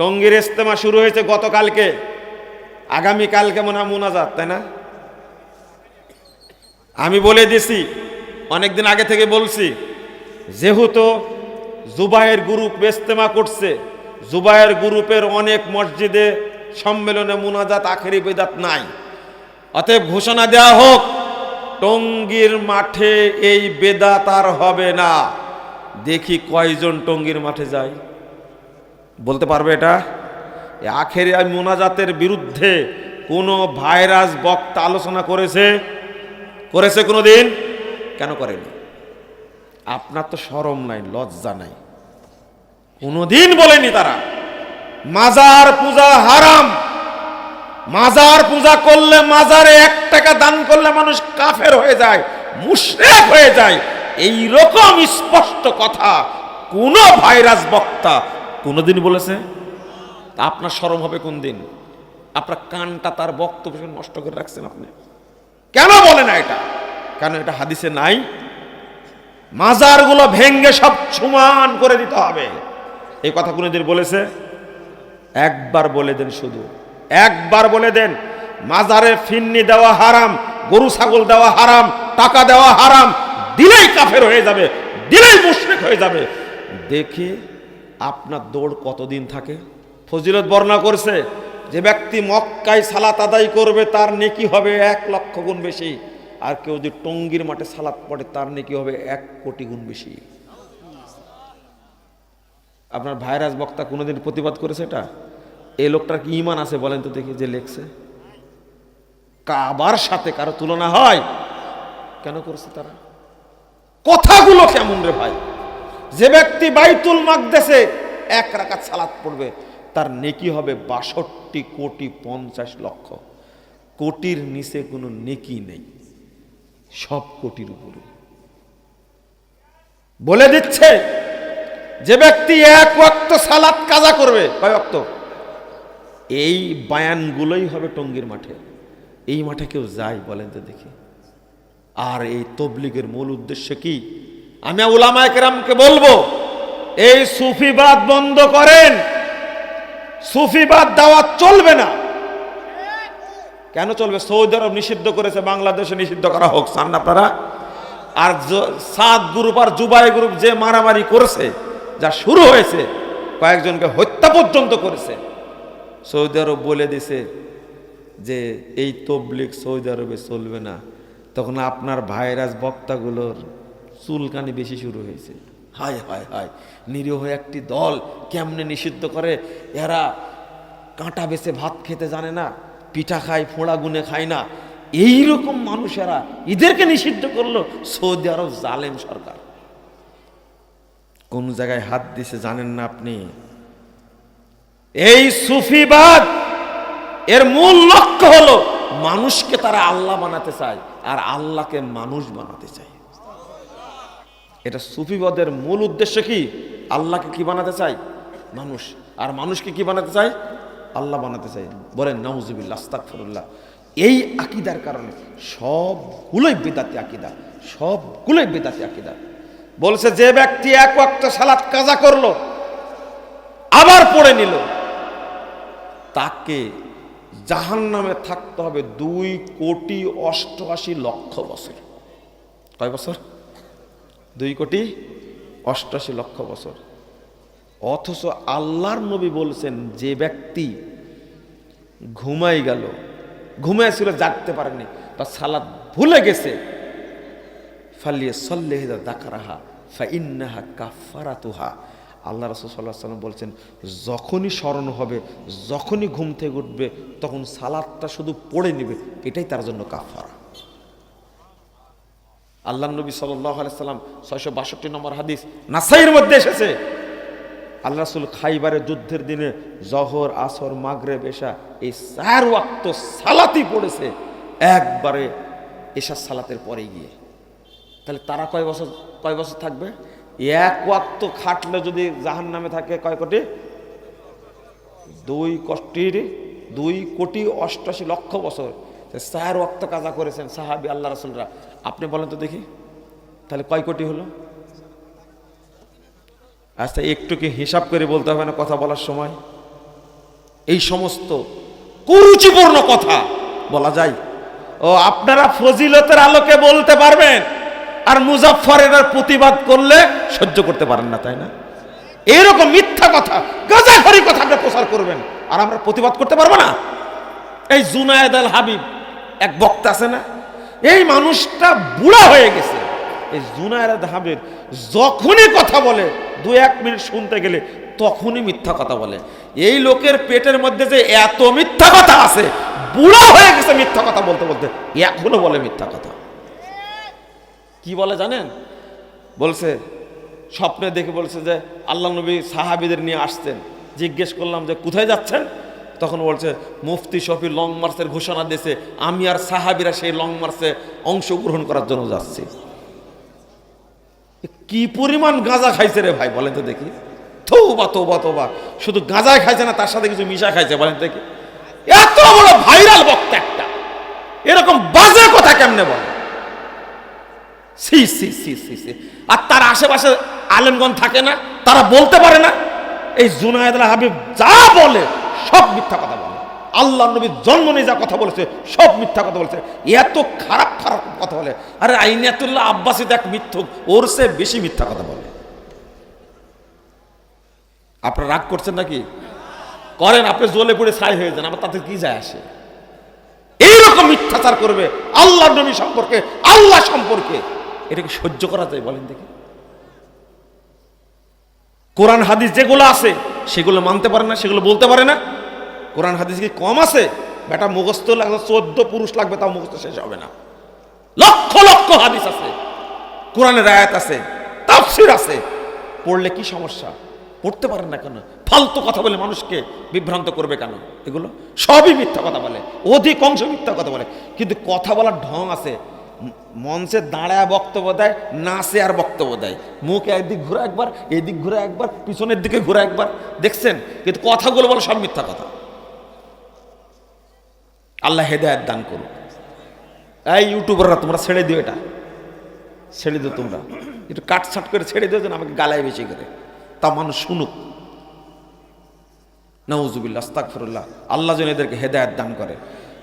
টঙ্গীর ইস্তেমা শুরু হয়েছে গতকালকে। আগামী কালকে মনে হয় মোনাজাত, তাই না? আমি বলে দিছি, অনেকদিন আগে থেকে বলছি, যেহেতু জুবাইয়ের গ্রুপ ইস্তেমা করছে জুবাইয়ের গ্রুপের অনেক মসজিদে সম্মেলনে মুনাজাত আখেরি বেদাত নাই। অতএব ঘোষণা দেওয়া হোক, টঙ্গীর মাঠে এই বেদাত আর হবে না। দেখি কয়জন টঙ্গীর মাঠে যায়। বলতে পারবে এটা? আখেরি মোনাজাতের বিরুদ্ধে কোনো ভাইরাস বক্তা আলোচনা করেছে? করেছে কোনো দিন কেন করেনি? আপনার তো সরম নাই, লজ্জা নাই। কোনোদিন বলেনি তারা। মাজার পূজা হারাম। মাজার পূজা করলে মাজারে এক টাকা দান করলে মানুষ কাফের হয়ে যায়, মুশরেক হয়ে যায়। এই রকম স্পষ্ট কথা কোন ভাইরাস বক্তা কোনোদিন বলেছে? তা আপনার সরম হবে কোন দিন আপনার কানটা তার বক্তব্য নষ্ট করে রাখছেন আপনি। কেন বলে না এটা? কেন এটা হাদিসে নাই? মাজারগুলো ভেঙ্গে সব সমান করে দিতে হবে। এই কথা কোনোদিন বলেছে? একবার বলে দেন শুধু। একবার বলে দেন, মাজারে ফিন্নি দেওয়া হারাম, গরু, ছাগল দেওয়া হারাম, টাকা দেওয়া হারাম, দিলেই কাফের হয়ে যাবে, দিলেই মুশরিক হয়ে যাবে। দেখি আপনার দৌড় কতদিন থাকে? ফজিলত বর্ণনা করছে, যে ব্যক্তি মক্কায় সালাত আদায় করবে, তার নেকি হবে এক লক্ষ গুণ বেশি। আর কেউ যদি টঙ্গির মাঠে সালাত পড়ে, তার নেকি হবে এক কোটি গুণ বেশি। আপনার ভাইরাস বক্তা কোনোদিন প্রতিবাদ করেছে এটা? এই লোকটার কি ইমান আছে বলেন তো দেখি যে লেখছে। কাবার সাথে কারও তুলনা হয়? কেন করছে তারা? কথাগুলো কেমন রে ভাই? যে ব্যক্তি বাইতুল মাকদেশে এক রাকাত সালাত পড়বে, তার নেকি হবে বাষট্টি কোটি পঞ্চাশ লক্ষ। কোটির নিচে কোনো নেকি নেই, সব কোটির উপরে। বলে দিচ্ছে, যে ব্যক্তি এক ওয়াক্ত সালাত কাজা করবে, কয় ওয়াক্ত? এই বায়ানগুলোই হবে টঙ্গীর মাঠে। এই মাঠে কেউ যায় বলেন তো দেখি। আর এই তবলিগের মূল উদ্দেশ্য কি? আমি উলামায়ে কেরামকে বলব, এই সুফিবাদ বন্ধ করেন। সুফিবাদ দেওয়া চলবে না। কেন চলবে? সৌদি আরব নিষিদ্ধ করেছে, বাংলাদেশে নিষিদ্ধ করা হোক, চান আপনারা? আর সাত গ্রুপ আর জুবাই গ্রুপ যে মারামারি করেছে, যা শুরু হয়েছে, কয়েকজনকে হত্যা পর্যন্ত করেছে। সৌদি আরব বলে দিছে যে, এই তবলিক সৌদি আরবে চলবে না। তখন আপনার ভাইরাস বক্তাগুলোর চুলকানি বেশি শুরু হয়েছে। হায় হায় হায়, নিরীহ একটি দল কেমনে নিষিদ্ধ করে? এরা কাঁটা বেছে ভাত খেতে জানে না, পিঠা খায়, ফোঁড়া গুনে খায় না। এই রকম মানুষেরা এদেরকে নিষিদ্ধ করল সৌদি আরব জালেম সরকার। কোন জায়গায় হাত দিছে জানেন না আপনি? এই সুফিবাদ, এর মূল লক্ষ্য হলো মানুষকে তারা আল্লাহ বানাতে চায়, আর আল্লাহকে মানুষ বানাতে চায়। এটা সুফিবাদের মূল উদ্দেশ্য কি? আল্লাহকে কি বানাতে চায় মানুষ। আর মানুষকে কি বানাতে চায় আল্লাহ বানাতে চায় বলেন নওজুবিল্লা আস্তাকফরুল্লাহ এই আকিদার কারণে সবগুলোই বেদাতি আকিদা। সবগুলোই বেদাতি আকিদা। বলছে, যে ব্যক্তি এক একটা সালাত কাজা করল, আবার পড়ে নিল, তাকে জাহান নামে থাকতে হবে দুই কোটি অষ্টআশি লক্ষ বছর। কয় বছর? দুই কোটি অষ্টাশি লক্ষ বছর। অথচ আল্লাহর নবী বলছেন, যে ব্যক্তি ঘুমাই গেল ঘুমাইছিল জাগতে পারেনি বা সালাদ ভুলে গেছে ফালিয়ে সল্লেহিদা দাকারাহা ফা ইন্নাহা কাফারাতুহা আল্লাহ রসুল সাল্লাহ সাল্লাম বলছেন, যখনই স্মরণ হবে, যখনই ঘুম থেকে উঠবে, তখন সালাদটা শুধু পড়ে নেবে, এটাই তার জন্য কাফারা আল্লাহ নবী সাল্লাম ছয়শো বাষট্টি নম্বর হাদিস নাসাইয়ের মধ্যে এসেছে। আল্লাহ রসুল খাইবারের যুদ্ধের দিনে জহর, আসর মাগরে বেশা এই চার ওয়াক্ত সালাতি পড়েছে। একবারে এশা সালাতের পরে গিয়ে। তাহলে তারা কয় বছর কয় বছর থাকবে? এক ওয়াক্ত খাটলে যদি জাহান নামে থাকে কয় কোটি? দুই কোটির, দুই কোটি অষ্টাশি লক্ষ বছর। চার ওয়াক্ত কাজা করেছেন সাহাবি আল্লাহ রসুলরা। আপনি বলেন তো দেখি। তাহলে কয় কোটি হলো? আচ্ছা একটু কি হিসাব করে বলতে হবে না কথা বলার সময়? এই সমস্ত কুরুচিপূর্ণ কথা বলা যায়। ও, আপনারা ফজিলতের আলোকে বলতে পারবেন, আর মুজাফফরের প্রতিবাদ করলে সহ্য করতে পারেন না, তাই না? এরকম মিথ্যা কথা গাজাখরি কথা আপনি প্রচার করবেন, আর আমরা প্রতিবাদ করতে পারব না। এই জুনায়েদ আল হাবিব, এক বক্তা আছে না? এই মানুষটা বুড়া হয়ে গেছে। এই আল হাবিব যখনই কথা বলে, দু এক মিনিট শুনতে গেলে তখনই মিথ্যা কথা বলে। এই লোকের পেটের মধ্যে যে এত মিথ্যা কথা আছে, বুড়া হয়ে গেছে মিথ্যা কথা বলতে বলতে এখনও বলে মিথ্যা কথা। কি বলে জানেন? বলছে, স্বপ্নে দেখে বলছে যে, আল্লাহ নবী সাহাবিদের নিয়ে আসতেন জিজ্ঞেস করলাম যে, কোথায় যাচ্ছেন? তখন বলছে, মুফতি শফি লং মার্চের ঘোষণা দিয়েছে, আমি আর সাহাবিরা সেই লং মার্চে অংশগ্রহণ করার জন্য যাচ্ছি। কি পরিমাণ গাঁজা খাইছে রে ভাই, বলেন তো দেখি। তৌবা তৌবা তৌবা। শুধু গাঁজা খাইছে না, তার সাথে কিছু মিশা খাইছে, বলেন দেখি। এত বড় ভাইরাল বক্তা একটা। এরকম বাজে কথা কেমনে বলে? C C C C C আর তার আশেপাশে আলেমগঞ্জ থাকে না, তারা বলতে পারে না, এই জুনায়দ আল হাবিব যা বলে সব মিথ্যা কথা বলে। আল্লাহ নবীর জন্ম নিয়ে যা কথা বলেছে, সব মিথ্যা কথা বলেছে। এত খারাপ খারাপ কথা বলে। আরে আইনাতুল্লাহ আব্বাসিদ এক মিথ্যুক, ওর সে বেশি মিথ্যা কথা বলে। আপনারা রাগ করছেন নাকি? করেন, আপনি জ্বলে পড়ে ছাই হয়ে যান, আবার তাতে কি যায় আসে? এইরকম মিথ্যাচার করবে আল্লাহ নবী সম্পর্কে, আল্লাহ সম্পর্কে। এটাকে সহ্য করা যায় বলেন দেখি। কোরআন, হাদিস যেগুলো আছে, সেগুলো মানতে পারে না, সেগুলো বলতে পারে না। কোরআন হাদিস কি কম আছে? বেটা, মুখস্থ লাগবে, চোদ্দ পুরুষ লাগবে, তাও মুখস্থ শেষ হবে না। লক্ষ লক্ষ হাদিস আছে, কোরআনের আয়াত আছে, তাফসির আছে। পড়লে কি সমস্যা? পড়তে পারেন না কেন? ফালতু কথা বলে মানুষকে বিভ্রান্ত করবে কেন? এগুলো সবই মিথ্যা কথা বলে অধিকাংশ মিথ্যা কথা বলে। কিন্তু কথা বলার ঢং আছে। মঞ্চে দাঁড়ায় বক্তব্য দেয়, নাচে আর বক্তব্য দেয়। মুখ একদিক ঘুরে একবার, এদিক ঘুরে একবার, পিছনের দিকে ঘুরে একবার। দেখছেন? কিন্তু কথাগুলো বলে সব মিথ্যা কথা। আল্লাহ হেদায়ত দান করুক। এই ইউটিউবাররা, তোমরা ছেড়ে দিও এটা। ছেড়ে দিও তোমরা। একটু কাটছাট করে ছেড়ে দিও যেন আমাকে গালায় বেশি করে। তা মানুষ শুনুক। নওজুবিল্লা আস্তাকফিরুল্লাহ আল্লাহ যেন এদেরকে হেদায়ত দান করে।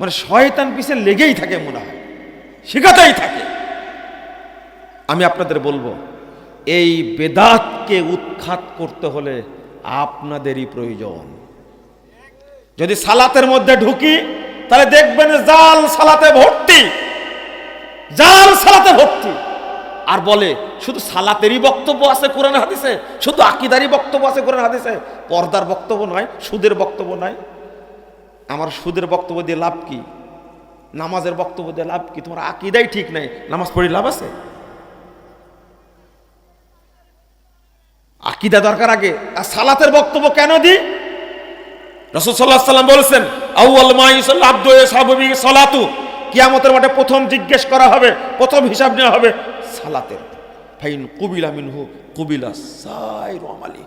মানে শয়তান পিছে লেগেই থাকে মনে হয়। শেখাতেই থাকে। আমি আপনাদের বলব, এই বেদাতকে উৎখাত করতে হলে আপনাদেরই প্রয়োজন। যদি সালাতের মধ্যে ঢুকি তাহলে দেখবেন জাল সালাতে ভর্তি। জাল সালাতে ভর্তি। আর বলে, শুধু সালাতেরই বক্তব্য আছে কোরআন হাদিসে? শুধু আকিদারই বক্তব্য আছে কোরআন হাদিসে? পর্দার বক্তব্য নয়, সুদের বক্তব্য নয়। আমার সুদের বক্তব্য দিয়ে লাভ কি? নামাজের বক্তব্য দিয়ে লাভ কি? তোমার আকিদাই ঠিক নাই। নামাজ পড়ি লাভ আছে? আকিদা দরকার আগে। আর সালাতের বক্তব্য কেন দিই? রসুল সাল্লাহ সাল্লাম বলেছেন আউ্ল মাইসল্লা আব্দু সাহাবি সালাতু। কিয়ামতের মাঠে প্রথম জিজ্ঞেস করা হবে, প্রথম হিসাব নেওয়া হবে সালাতের। ফাইন কবিলা মিনহু কবিলা সাই আমালি।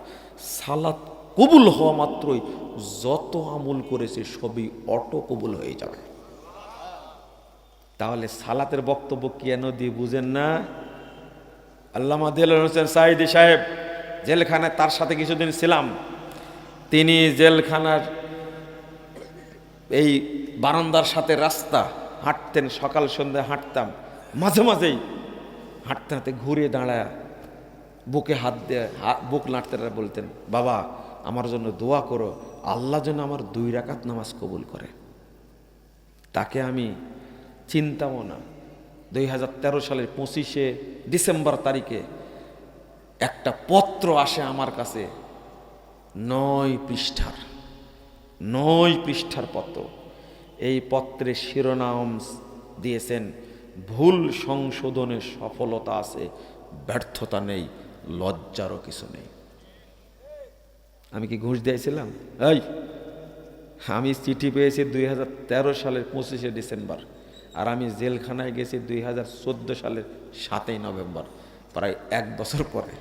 সালাত কবুল হওয়া মাত্রই যত আমল করেছে সবই অটো কবুল হয়ে যাবে। তাহলে সালাতের বক্তব্য কেন দিয়ে বুঝেন না? আল্লামা দিল হোসেন সাইদি সাহেব জেলখানায় তার সাথে কিছুদিন ছিলাম। তিনি জেলখানার এই বারান্দার সাথে রাস্তা, হাঁটতেন, সকাল সন্ধ্যা হাঁটতাম। মাঝে মাঝেই হাঁটতে হাঁটতে ঘুরে দাঁড়ায় বুকে হাত দিয়ে বুক নাড়তে বলতেন, বাবা, আমার জন্য দোয়া করো, আল্লাহ যেন আমার দুই রাকাত নামাজ কবুল করে। তাকে আমি চিন্তাও না। দুই হাজার তেরো সালের পঁচিশে ডিসেম্বর তারিখে একটা পত্র আসে আমার কাছে, নয় পৃষ্ঠার। নয় পৃষ্ঠার পত্র। এই পত্রের শিরোনাম দিয়েছেন, ভুল সংশোধনের সফলতা আছে, ব্যর্থতা নেই, লজ্জারও কিছু নেই। আমি কি ঘুষ দিয়েছিলাম? এই, আমি চিঠি পেয়েছি দুই হাজার তেরো সালের পঁচিশে ডিসেম্বর, আর আমি জেলখানায় গেছি দুই হাজার চোদ্দ সালের সাতই নভেম্বর, প্রায় এক বছর পরে।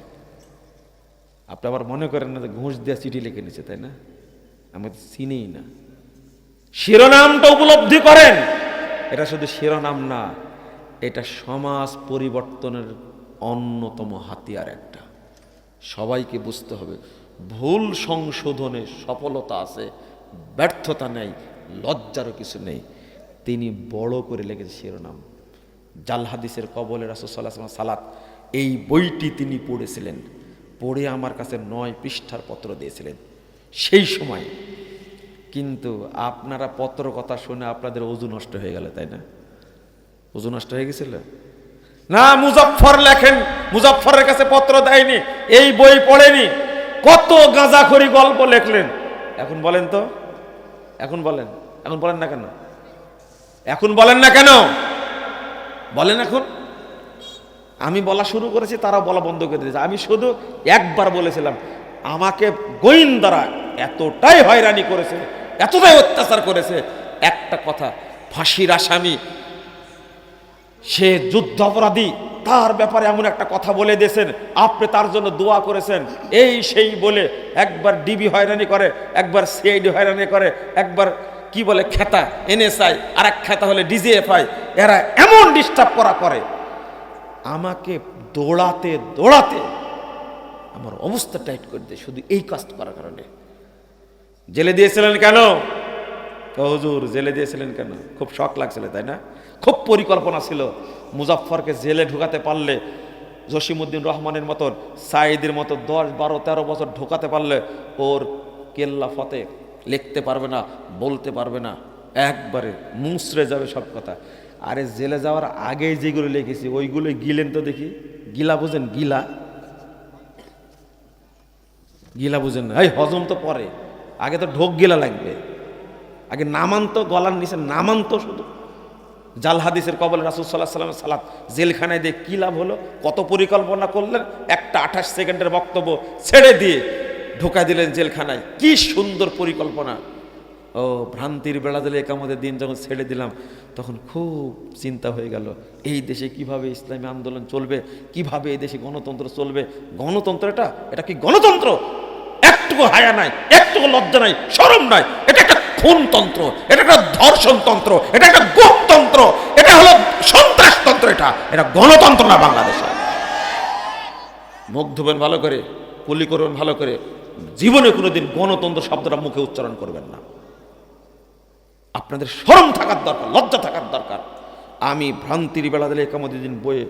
আপনি আবার মনে করেন না যে ঘুষ দেওয়া চিঠি লিখে নিছে তাই না? আমি তো চিনিই না। শিরোনামটা উপলব্ধি করেন। এটা শুধু শিরোনাম না এটা সমাজ পরিবর্তনের অন্যতম হাতিয়ার একটা। সবাইকে বুঝতে হবে ভুল সংশোধনে সফলতা আছে ব্যর্থতা নেই লজ্জারও কিছু নেই। তিনি বড় করে লেগেছে শিরোনাম। জাল হাদিসের কবলে রাসুসাল্লাহ সালাত এই বইটি তিনি পড়েছিলেন। পড়ে আমার কাছে নয় পৃষ্ঠার পত্র দিয়েছিলেন। সেই সময়। কিন্তু আপনারা পত্র কথা শুনে আপনাদের অজু নষ্ট হয়ে গেল, তাই না? অজু নষ্ট হয়ে গেছিল? না, মুজফফর লেখেন, মুজফফরের কাছে পত্র দেয়নি, এই বই পড়েনি। কত গাঁজাখড়ি গল্প লেখলেন। এখন বলেন তো, এখন বলেন এখন বলেন না কেন? এখন বলেন না কেন? বলেন এখন। আমি বলা শুরু করেছি তারা বলা বন্ধ করে দিয়েছে। আমি শুধু একবার বলেছিলাম আমাকে গোয়েন্দারা এতটাই হয়রানি করেছে, এতটাই অত্যাচার করেছে। একটা কথা, ফাঁসির আসামি, সে যুদ্ধ অপরাধী, তার ব্যাপারে এমন একটা কথা বলে দিয়েছেন, আপনি তার জন্য দোয়া করেছেন। এই সেই বলে একবার ডিবি হয়রানি করে, একবার সিআইডি হয়রানি করে, একবার কি বলে খেতা, এনএসআই আর এক খেতা হলে ডিজিএফআই, এরা এমন ডিস্টার্ব করা করে। আমাকে দৌড়াতে দৌড়াতে আমার অবস্থা টাইট করে দিয়ে শুধু এই কাজ করার কারণে। জেলে দিয়েছিলেন কেন? হুজুর, জেলে দিয়েছিলেন কেন? খুব শখ লাগছিল, তাই না? খুব পরিকল্পনা ছিল। মুজাফফরকে জেলে ঢুকাতে পারলে জসিমুদ্দিন রহমানের মতন সাইদের মতো দশ, বারো, তেরো বছর ঢোকাতে পারলে ওর কেল্লা ফতে লিখতে পারবে না, বলতে পারবে না। একবারে মুসরে যাবে সব কথা। আরে জেলে যাওয়ার আগেই যেগুলো লিখেছি, ওইগুলো গিলেন তো দেখি। গিলা বুঝেন, গিলা? গিলা বুঝেন না। এই, হজম তো পরে। আগে তো ঢোক গিলা লাগবে। আগে নামান্ত, গলার নিচে নামান্ত শুধু। জাল হাদিসের কবল রাসুল সাল্লাহ সাল্লামের সালাত। জেলখানায় দিয়ে কী লাভ হলো? কত পরিকল্পনা করলেন? একটা আঠাশ সেকেন্ডের বক্তব্য ছেড়ে দিয়ে ঢোকা দিলেন জেলখানায়। কি সুন্দর পরিকল্পনা। ও ভ্রান্তির বেড়া দিলে একামতের দিন যখন ছেড়ে দিলাম, তখন খুব চিন্তা হয়ে গেল, এই দেশে কীভাবে ইসলামী আন্দোলন চলবে, কীভাবে এই দেশে গণতন্ত্র চলবে? গণতন্ত্র এটা? এটা কি গণতন্ত্র? একটুকু হায়া নাই, একটুকু লজ্জা নাই সরম নাই, এটা একটা খুনতন্ত্র, এটা একটা ধর্ষণতন্ত্র, এটা একটা গোপতন্ত্র এটা হলো সন্ত্রাসতন্ত্র এটা এটা গণতন্ত্র না বাংলাদেশে। মুখ ধুবেন ভালো করে, কুলি করবেন ভালো করে, জীবনে কোনোদিন গণতন্ত্র শব্দটা মুখে উচ্চারণ করবেন না। আপনাদের শরম থাকার দরকার, লজ্জা থাকার দরকার। আমি ভ্রান্তির বেলা দিলে একামদিন বইয়ে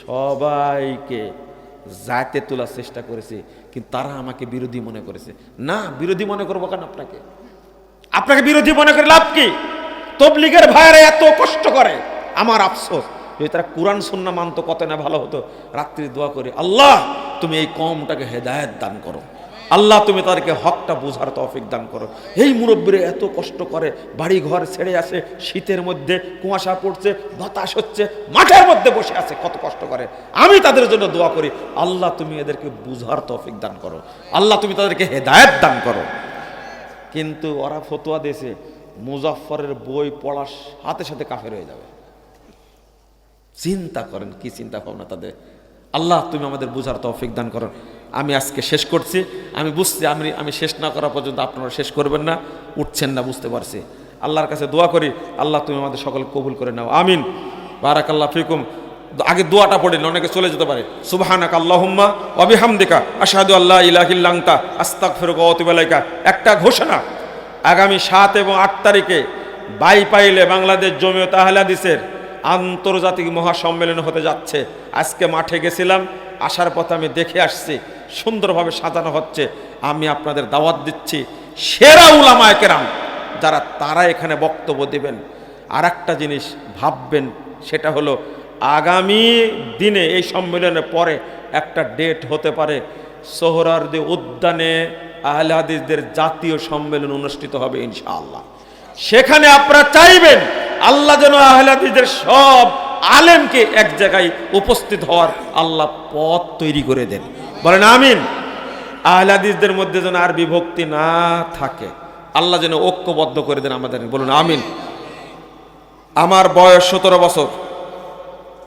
সবাইকে জাতে তোলার চেষ্টা করেছি, কিন্তু তারা আমাকে বিরোধী মনে করেছে। না, বিরোধী মনে করব কেন আপনাকে? আপনাকে বিরোধী মনে করে লাভ কি? তবলিগের ভাইয়েরা এত কষ্ট করে। আমার আফসোস, যদি তারা কোরআন সুন্না মানতো কত না ভালো হতো। রাত্রি দোয়া করে, আল্লাহ, তুমি এই কমটাকে হেদায়েত দান করো। আল্লাহ তুমি তাদেরকে হকটা বোঝার তৌফিক দান করো। এই মুরব্বীরা এত কষ্ট করে বাড়ি ঘর ছেড়ে আসে, শীতের মধ্যে কুয়াশা পড়ছে, বাতাস হচ্ছে, মাঠের মধ্যে বসে আছে, কত কষ্ট করে। আমি তাদের জন্য দোয়া করি, আল্লাহ তুমি এদেরকে বুঝার তৌফিক দান করো। আল্লাহ তুমি তাদেরকে হেদায়েত দান করো। কিন্তু ওরা ফতোয়া দিয়েছে, মুজাফফরের বই পড়ার সাথে সাথে কাফের হয়ে যাবে। চিন্তা করেন, কি চিন্তা ভাবনা তাদের? আল্লাহ তুমি আমাদের বুঝার তৌফিক দান করো। আমি আজকে শেষ করছি। আমি বুঝছি, আমি আমি শেষ না করা পর্যন্ত আপনারা শেষ করবেন না, উঠছেন না, বুঝতে পারছি। আল্লাহর কাছে দোয়া করি, আল্লাহ তুমি আমাদের সকল কবুল করে নাও। আমিন। বারাকাল্লাহ ফিকুম। আগে দোয়াটা পড়েন অনেকে চলে যেতে পারে। সুবহানাক আল্লাহুম্মা অবিহামদিকা আশহাদু আল্লাহ ইলাহিল্লাংতা আস্তাক আতুবু ইলাইকা। একটা ঘোষণা, আগামী সাত এবং আট তারিখে বাই পাইলে বাংলাদেশ জমিও তাহলাদিসের আন্তর্জাতিক মহাসম্মেলন হতে যাচ্ছে। আজকে মাঠে গেছিলাম, আসার পথে আমি দেখে আসছি সুন্দরভাবে সাজানো হচ্ছে। আমি আপনাদের দাওয়াত দিচ্ছি সেরা উলামায় কেরাম, যারা তারা এখানে বক্তব্য দেবেন। আর একটা জিনিস ভাববেন, সেটা হলো আগামী দিনে এই সম্মেলনের পরে একটা ডেট হতে পারে সোহরার্দি উদ্যানে আহলে হাদিসদের জাতীয় সম্মেলন অনুষ্ঠিত হবে ইনশাআল্লাহ। সেখানে আপনারা চাইবেন আল্লাহ যেন আহলে হাদিসদের সব আলেমকে এক জায়গায় উপস্থিত হওয়ার, আল্লাহ পথ তৈরি করে দেন। বলেন, আমিন। আহলাদিসদের মধ্যে যেন আর বিভক্তি না থাকে। আল্লাহ যেন ঐক্যবদ্ধ করে দেন আমাদের। বলুন, আমিন। আমার বয়স সতেরো বছর।